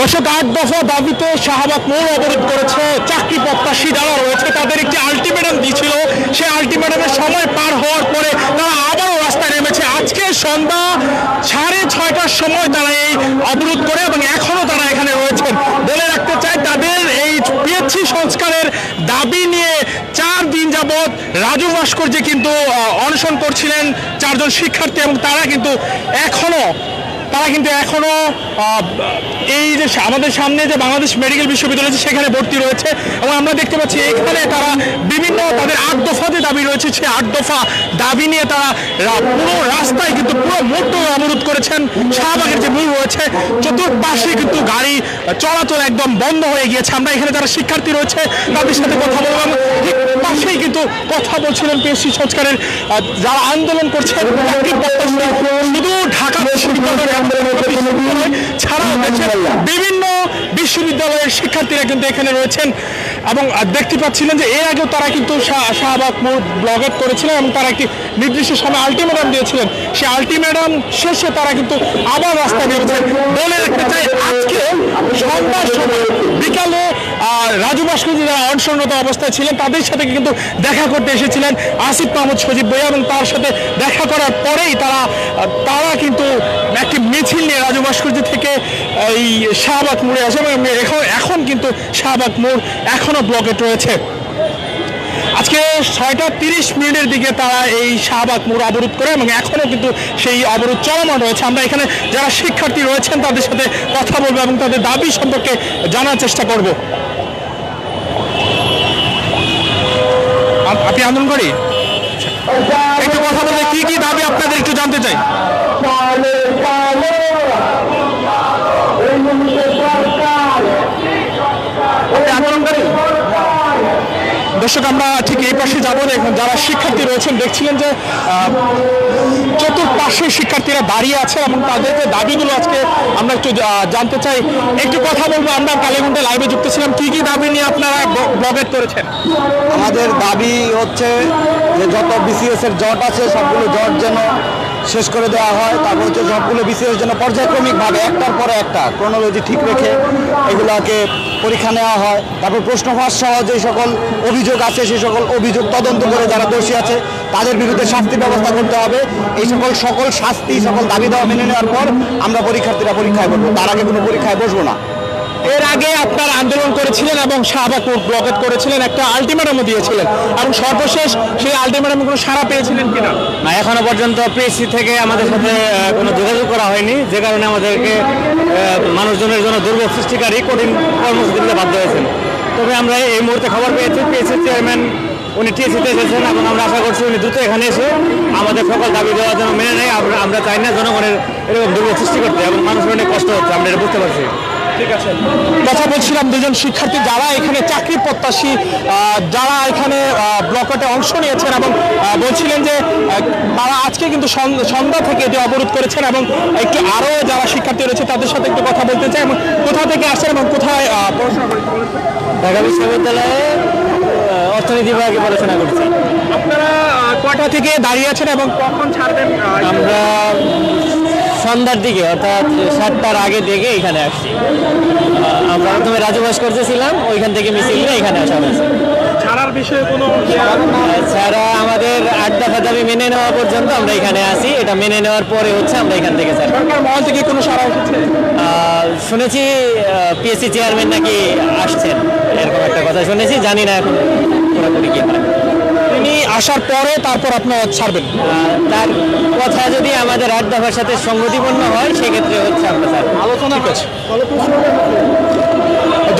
দর্শক আট দফা দাবিতে শাহবাগ মোড় অবরোধ করেছে। চাকরি প্রত্যাশী যারা রয়েছে, তাদের একটি আলটিমেটাম দিয়েছিল। সেই আলটিমেটামের সময় পার হওয়ার পরে তারা আবারও রাস্তায় নেমেছে। আজকে সন্ধ্যা সাড়ে ছয়টার সময় তারা এই অবরোধ করে এবং এখনও তারা এখানে রয়েছেন। বলে রাখতে চাই, তাদের এই পিএসসি সংস্কারের দাবি নিয়ে চার দিন যাবৎ রাজু ভাস্কর্যে কিন্তু অনশন করছিলেন চারজন শিক্ষার্থী এবং তারা কিন্তু এখনও তারা কিন্তু এখনও আহ, এই যে আমাদের সামনে যে বাংলাদেশ মেডিকেল বিশ্ববিদ্যালয় আছে সেখানে ভর্তি রয়েছে। এবং আমরা দেখতে পাচ্ছি এখানে তারা বিভিন্ন তাদের আট দফা যে দাবি রয়েছে সেই আট দফা দাবি নিয়ে তারা পুরো রাস্তায় কিন্তু পুরো মোট অবরোধ করেছেন। শাহবাগের যে মূল রয়েছে চতুর্পাশে কিন্তু গাড়ি চলাচল একদম বন্ধ হয়ে গিয়েছে। আমরা এখানে যারা শিক্ষার্থী রয়েছে তাদের সাথে কথা বললাম ঠিক পাশেই কিন্তু কথা বলছিলেন পিএসসি সংস্কারের যারা আন্দোলন করছেন শুধু ঢাকা বিশ্ববিদ্যালয়ের ছাড়াও বিভিন্ন বিশ্ববিদ্যালয়ের শিক্ষার্থীরা কিন্তু এখানে রয়েছেন এবং দেখতে পাচ্ছিলেন যে এর আগেও তারা কিন্তু শাহ- শাহবাগ মোড় ব্লগেট করেছিলেন এবং তারা একটি নির্দিষ্ট সময় আলটিমেটাম দিয়েছিলেন। সেই আলটিমেটাম শেষে তারা কিন্তু আবার রাস্তায় নেমেছেন বলে রাখতে চাই আজকে সন্ধ্যার সময় বিকালে রাজু ভাস্কর্য যারা অনশনরত অবস্থায় ছিলেন, তাদের সাথে কিন্তু দেখা করতে এসেছিলেন আসিফ মাহমুদ, সজীব বইয়া এবং তার সাথে দেখা করার পরেই তারা তারা কিন্তু একটি মিছিল নিয়ে রাজু ভাস্কর্য থেকে এই শাহবাগ মোড়ে আসে এবং এখন এখন কিন্তু শাহবাগ মোড় এখনও ব্লকেট রয়েছে। আজকে ছয়টা তিরিশ মিনিটের দিকে তারা এই শাহবাগ মোড় অবরোধ করে এবং এখনও কিন্তু সেই অবরোধ চলমান রয়েছে। আমরা এখানে যারা শিক্ষার্থী রয়েছেন, তাদের সাথে কথা বলব এবং তাদের দাবি সম্পর্কে জানার চেষ্টা করব। আপনি আন্দোলনকারী একটু কথা বলে কি কি দাবি আপনাদের একটু জানতে চাই আপনি আন্দোলনকারী দর্শক, আমরা ঠিক এই পাশে যাব। যারা শিক্ষার্থী রয়েছেন, দেখছিলেন যে চতুর্পাশে শিক্ষার্থীরা দাঁড়িয়ে আছে এবং তাদের যে দাবিগুলো আজকে আমরা একটু জানতে চাই। একটু কথা বলব, আমরা কালীগঞ্জে লাইভে যুক্ত ছিলাম। কি কি দাবি নিয়ে আপনারা ব্লগেট করেছেন? আমাদের দাবি হচ্ছে যে, যত বিসিএস এর জট আছে, সবগুলো জট যেন শেষ করে দেওয়া হয়। তারপর হচ্ছে সবগুলো বিসিএস যেন পর্যায়ক্রমিকভাবে একটার পরে একটা ক্রোনোলজি ঠিক রেখে এগুলোকে পরীক্ষা নেওয়া হয়। তারপর প্রশ্ন ফাঁস সহ যে সকল অভিযোগ আছে, সেই সকল অভিযোগ তদন্ত করে যারা দোষী আছে, তাদের বিরুদ্ধে শাস্তি ব্যবস্থা করতে হবে। এই সকল সকল শাস্তি, সকল দাবি দেওয়া মেনে নেওয়ার পর আমরা পরীক্ষার্থীরা পরীক্ষায় বসবো। তার আগে কোনো পরীক্ষায় বসবো না। এর আগে আপনারা আন্দোলন করেছিলেন এবং শাহবাগ ব্লকেট করেছিলেন, একটা আলটিমেটামও দিয়েছিলেন। এবং সর্বশেষ সেই আলটিমেটামে কোনো সাড়া পেয়েছিলেন কিনা? না, এখনও পর্যন্ত পিএসসি থেকে আমাদের সাথে কোনো যোগাযোগ করা হয়নি। যে কারণে আমাদেরকে মানুষজনের জন্য দুর্ভোগ সৃষ্টিকারী কঠিন কর্মসূচি দিতে বাধ্য হয়েছেন। তবে আমরা এই মুহূর্তে খবর পেয়েছি পিএসসি চেয়ারম্যান উনি টিএসিতে এসেছেন এবং আমরা আশা করছি উনি দ্রুত এখানে এসে আমাদের সকল দাবি দেওয়ার জন্য মেনে নেয়। আমরা চাই না জনগণের এরকম দুর্ভোগ সৃষ্টি করতে এবং মানুষের অনেক কষ্ট হচ্ছে, আমরা এটা বুঝতে পারছি। কথা বলছিলাম দুজন শিক্ষার্থী যারা এখানে চাকরি প্রত্যাশী যারা এখানে ব্লকেটে অংশ নিয়েছেন এবং বলছিলেন যে তারা আজকে কিন্তু সন্ধ্যা থেকে এটি অবরোধ করেছেন এবং একটু আরও যারা শিক্ষার্থী রয়েছে তাদের সাথে একটু কথা বলতে চাই এবং কোথা থেকে আসেন এবং কোথায় পড়াশোনা ঢাকা বিশ্ববিদ্যালয়ে অর্থনীতি বিভাগে পড়াশোনা করছি। আপনারা কয়টা থেকে দাঁড়িয়ে আছেন এবং কখন ছাড়বেন আমরা সন্ধ্যার দিকে অর্থাৎ সাতটার আগে থেকে এখানে আসছি। আমরা প্রথমে রাজু ভাস্কর্য ছিলাম ওইখান থেকে মিছিল নিয়ে এখানে আসা হয়েছে। ছাড়ার বিষয়ে কোনো ছাড়া আমাদের আট দফা দাবি মেনে নেওয়া পর্যন্ত আমরা এখানে আসি এটা মেনে নেওয়ার পরে হচ্ছে আমরা এখান থেকে সরকার মহল থেকে কোনো সারা এসেছে শুনেছি পিএসসি চেয়ারম্যান নাকি আসছেন এরকম একটা কথা শুনেছি জানি না এখন পুরোপুরি কি হয়। আসার পরে তারপর আপনারা ছাড়বেন তার কথা যদি আমাদের আট দফার সাথে সঙ্গতিপূর্ণ হয় সেক্ষেত্রে হচ্ছে আমরা। আলোচনা আছে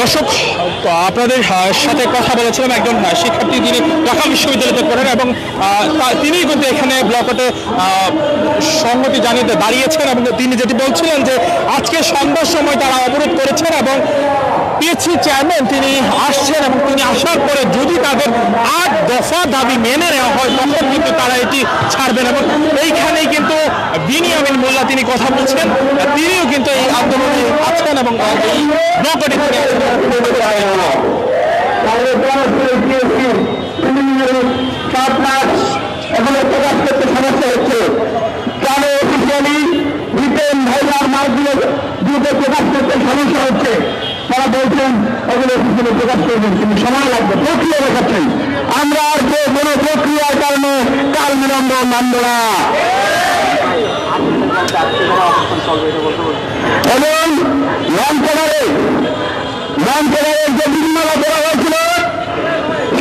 দর্শক আপনাদের সাথে কথা বলেছিলাম একজন শিক্ষার্থী তিনি ঢাকা বিশ্ববিদ্যালয়তে পড়েন এবং তিনি কিন্তু এখানে ব্লকতে সংগতি জানিয়ে দাঁড়িয়েছেন এবং তিনি যেটি বলছিলেন যে আজকে সন্ধ্যার সময় তারা অবরোধ করেছেন এবং পিএসসি চেয়ারম্যান তিনি আসছেন এবং তিনি আসার পরে যদি তাদের আট দফা দাবি মেনে নেওয়া হয়, তখন কিন্তু তারা এটি ছাড়বেন এবং এইখানেই কিন্তু বিনিয়ামিন মোল্লা তিনি কথা বলছেন। তিনিও কিন্তু এই আন্দোলনে আছেন এবং এই ব্লকটি প্রকাশ করতে সমস্যা হচ্ছে। কেন অফিসিয়ালি রিটেন ভাইলার মার্কগুলো দু প্রকাশ করতে সমস্যা হচ্ছে। তারা বলছেন ওগুলো অফিসিয়ালি প্রকাশ করবেন, কিন্তু সময় লাগবে, প্রক্রিয়া দেখাচ্ছেন আমরা আর যে কোনো প্রক্রিয়ার কারণে কাল বিলম্ব মানব না। এবং লঞ্চনারে লঞ্চনারের যে বিধিমালা দেওয়া হয়েছিল,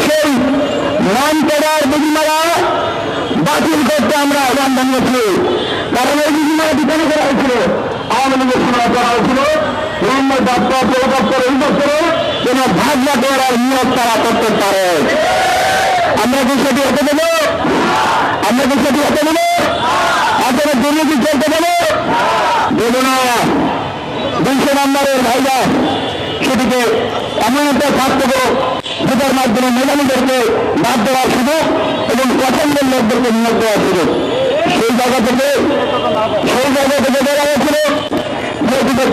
সেই লঞ্চনার বিধিমালা বাতিল করতে আমরা আহ্বান জানিয়েছি কারণ এই বিধিমালাটি কেন করা হয়েছিল, আওয়ামী লীগের সময় করা হয়েছিল। মোহাম্মদ দপ্তর পৌর দপ্তর এই দপ্তরে যেন ভাগনা করার নিয়োগ তারা করতে পারে। আমরা কি সেটি হতে দেবো? আমরা কি সেটি হতে দেবো? আপনারা দুর্নীতি চলতে দেবো? দেবো না। দুইশো নম্বরের ভাইরা সেটিকে এমন একটা দেবো, যেটার মাধ্যমে মেধাবীদেরকে বাদ দেওয়ার সুযোগ এবং পছন্দের লোকদেরকে নিয়োগ দেওয়ার সুযোগ। সেই জায়গা থেকে সেই জায়গা থেকে বলা হয়েছিল যে এটিকে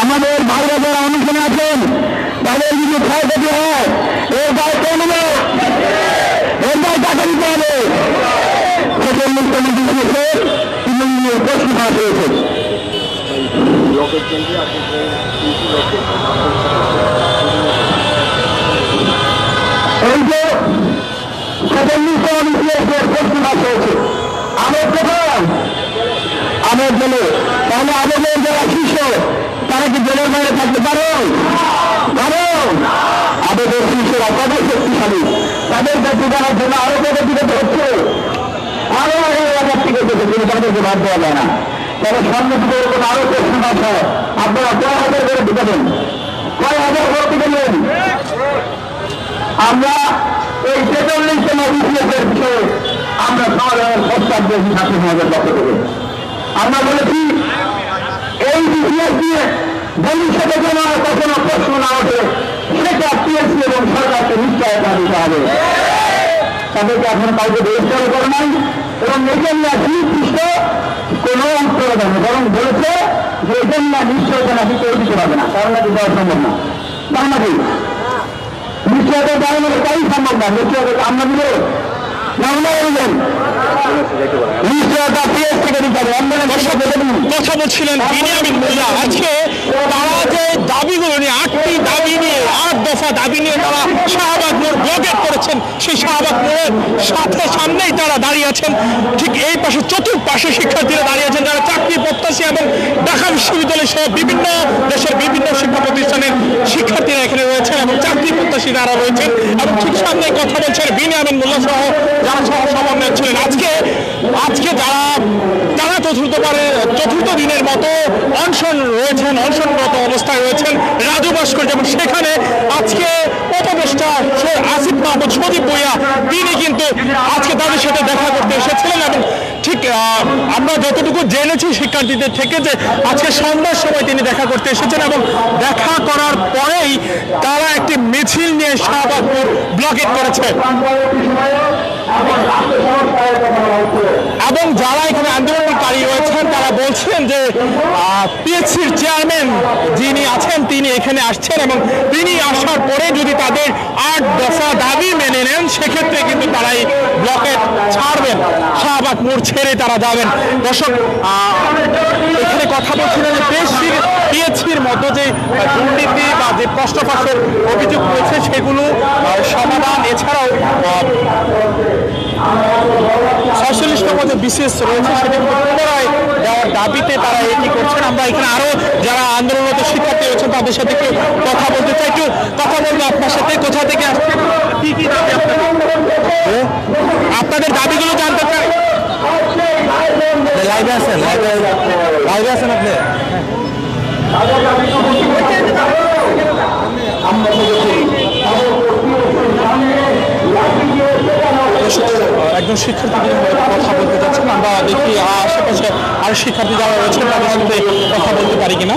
আমাদের ভাইরা যারা অনুষ্ঠানে আছেন, তাদের যদি ক্ষয়ক্ষতি হয়, এর দায় কে এর দায় কাকে নিতে হবে? সেটার মুখ্যমন্ত্রী দিয়েছে নিয়ে প্রশ্ন ফাঁস হয়েছে। এই যে সেকেন্ডলি কমিটির প্রশ্ন ফাঁস হয়েছে। আমের কোথায় আমের জেলে। তাহলে আবেগের যারা শিষ্য তারা কি জেলের বাইরে থাকতে পারো? পারো। আবেগের শিষ্যরা কত শক্তিশালী। তাদের কাছে জানার জন্য আরও কত দিকে হচ্ছে আরও আগে এলাকার থেকে দেখে কিন্তু তাদেরকে বাদ দেওয়া যায় না। তবে সন্ন্যাসীদের উপর আরও প্রশ্ন আছে। আপনারা কয় হাজার করে ঢুকাবেন কয় হাজার ভোট দিবেন আমরা এই তেতাল্লিশতম বিসিএসের বিষয়ে আমরা সমাধানের প্রস্তাব দিয়েছি ছাত্র সমাজের পক্ষ থেকে। আমরা বলেছি, এই বিসিএস দিয়ে ভবিষ্যতে যেন কখনো প্রশ্ন না ওঠে, সেটা পিএসসি এবং সরকারকে নিশ্চয়তা দিতে হবে। তাদেরকে এখন কাউকে বহিষ্কার করে নাই এবং এটা নিয়ে সুনির্দিষ্ট কোন অন্তর দেয় বরং বলেছে যে এটা নিয়ে নিশ্চয়তা নাকি কেউ দিতে পারবে না, কারণ নাকি দেওয়া সম্ভব না। নাকি নিশ্চয়তা দেওয়া মানে তাই সম্ভব না, নিশ্চয়তা আমরা দিল না ওনারা দিলেন নিশ্চয়তা পিএস থেকে দিতে হবে। দাবিগুলো নিয়ে, আটটি দাবি নিয়ে, আট দফা দাবি নিয়ে তারা শাহবাগ মোড় ব্লকেট করেছেন সেই শাহবাগ মোড়ের সাথে সামনেই তারা দাঁড়িয়ে আছেন। ঠিক এই পাশে, চতুর্পাশে শিক্ষার্থীরা দাঁড়িয়ে আছেন। যারা চাকরি, প্রত্যাশী এবং ঢাকা বিশ্ববিদ্যালয় সহ বিভিন্ন দেশের বিভিন্ন শিক্ষা প্রতিষ্ঠানের শিক্ষার্থীরা এখানে রয়েছেন এবং চাকরি প্রত্যাশী যারা রয়েছেন। এবং ঠিক সামনে কথা বলছেন বিনিয়ামিন মোল্লা সহ যারা সহ সমন্বয় ছিলেন। আজকে আজকে যারা যারা চতুর্থবারে চতুর্থ দিনের মতো অনশন রয়েছেন, অনশনরত অবস্থায় রয়েছেন রাজু ভাস্কর যেমন সেখানে আজকে উপদেষ্টা আসিফ মাহমুদ, সদীপ বইয়া তিনি কিন্তু আজকে তাদের সাথে দেখা করতে এসেছিলেন এবং ঠিক আমরা যতটুকু জেনেছি শিক্ষার্থীদের থেকে যে আজকে সন্ধ্যার সময় তিনি দেখা করতে এসেছেন এবং দেখা করার পরেই তারা একটি মিছিল নিয়ে শাহবাগপুর ব্লকেট করেছে। এবং যারা এখানে আন্দোলনকারী রয়েছেন, তারা বলছেন যে পিএসসির চেয়ারম্যান যিনি আছেন, তিনি এখানে আসছেন এবং তিনি আসার পরে যদি তাদের আট দফা দাবি মেনে নেন, সেক্ষেত্রে কিন্তু তারা এই ব্লকেট ছাড়বেন, শাহবাগ মোড় ছেড়ে তারা যাবেন। দর্শক এখানে কথা বলছিলেন যে পিএসসির পিএসসির মতো যে দুর্নীতি বা যে প্রশ্নপাশের অভিযোগ রয়েছে, সেগুলো সমাধান। এছাড়াও ছয়চল্লিশতম যে বিশেষ রয়েছে, সেটি পুনরায় দেওয়ার দাবিতে তারা এটি করছেন। আমরা এখানে আরও যারা আন্দোলনরত শিক্ষার্থী রয়েছেন, তাদের সাথে কথা বলতে চাই। একটু কথা বলব আপনার সাথে। কোথা থেকে আসছেন? আপনাদের দাবিগুলো জানতে চাই। লাইভে আছেন লাইভে লাইভে আছেন। আপনি? একজন শিক্ষার্থী কথা বলতে যাচ্ছেন আমরা দেখি আশেপাশে আর শিক্ষার্থী যারা রয়েছেন, তাদের সাথে কথা বলতে পারি কিনা?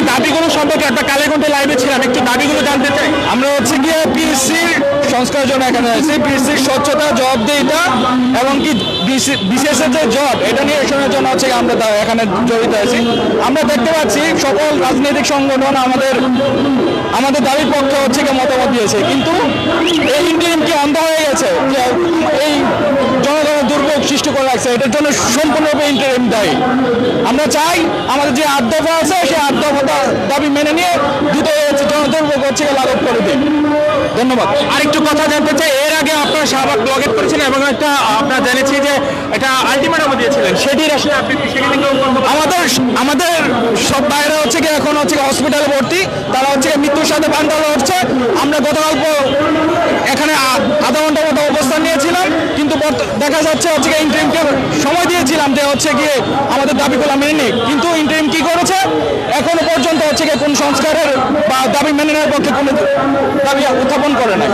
আপনাদের দাবিগুলো সম্পর্কে একটা কালেকণ্ঠে লাইভে ছিলাম। একটু দাবিগুলো জানতে চাই। আমরা হচ্ছে গিয়ে পিএসসির সংস্কারের জন্য এখানে আছি। পিএসসির স্বচ্ছতা, জবাবদিহিতা এবং কি এর যে জব এটা নিয়ে শোনার জন্য হচ্ছে আমরা এখানে জড়িত আছি। আমরা দেখতে পাচ্ছি সকল রাজনৈতিক সংগঠন আমাদের আমাদের দাবির পক্ষে হচ্ছে মতামত দিয়েছে। কিন্তু এই ইন্ডিয়ান কি অন্ধ হয়ে গেছে? এই দুর্ভোগ সৃষ্টি করে রাখছে। এটার জন্য সম্পূর্ণরূপে ইন্টারিম দায়ী। আমরা চাই আমাদের যে আট দফা আছে সেই আট দফা দাবি মেনে নিয়ে দ্রুত হচ্ছে জনদুর্ভোগ হচ্ছে লাঘব করে দিন। ধন্যবাদ। আরেকটু কথা জানতে চাই এর আগে আপনারা শাহবাগ ব্লগেট করেছিলেন এবং একটা আপনারা জেনেছি যে এটা আলটিমেটাম দিয়েছিলেন। সেটির আসলে আপনি আমাদের আমাদের সব বাইরে হচ্ছে কি এখন হচ্ছে হসপিটালে ভর্তি। তারা হচ্ছে মৃত্যুর সাথে পান্ডাল হচ্ছে আমরা গতকাল এখানে দেখা যাচ্ছে হচ্ছে ইন্টারিমকে সময় দিয়েছিলাম যে হচ্ছে গিয়ে আমাদের দাবিগুলো মেনে নিক। কিন্তু ইন্টারিম কি করেছে? এখনও পর্যন্ত হচ্ছে গিয়ে কোন সংস্কারের বা দাবি মেনে নেওয়ার পক্ষে কোনো দাবি উত্থাপন করে না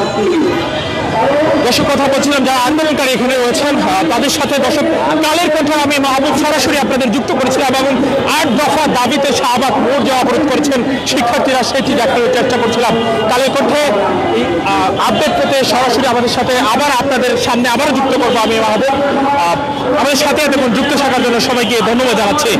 দর্শক, কথা বলছিলাম যারা আন্দোলনকারী এখানে রয়েছেন তাদের সাথে দর্শক, কালের কণ্ঠে আমি মাহবুব সরাসরি আপনাদের যুক্ত করেছিলাম এবং আট দফা দাবিতে শাহবাগ মোড় যে অবরোধ করেছেন শিক্ষার্থীরা, সেটি দেখানোর চেষ্টা করছিলাম। কালের কণ্ঠে আপডেট পেতে সরাসরি আমাদের সাথে আবার আপনাদের সামনে আবারও যুক্ত করব আমি মাহবুব। আমাদের সাথে দেখুন, যুক্ত থাকার জন্য সবাইকে ধন্যবাদ জানাচ্ছি।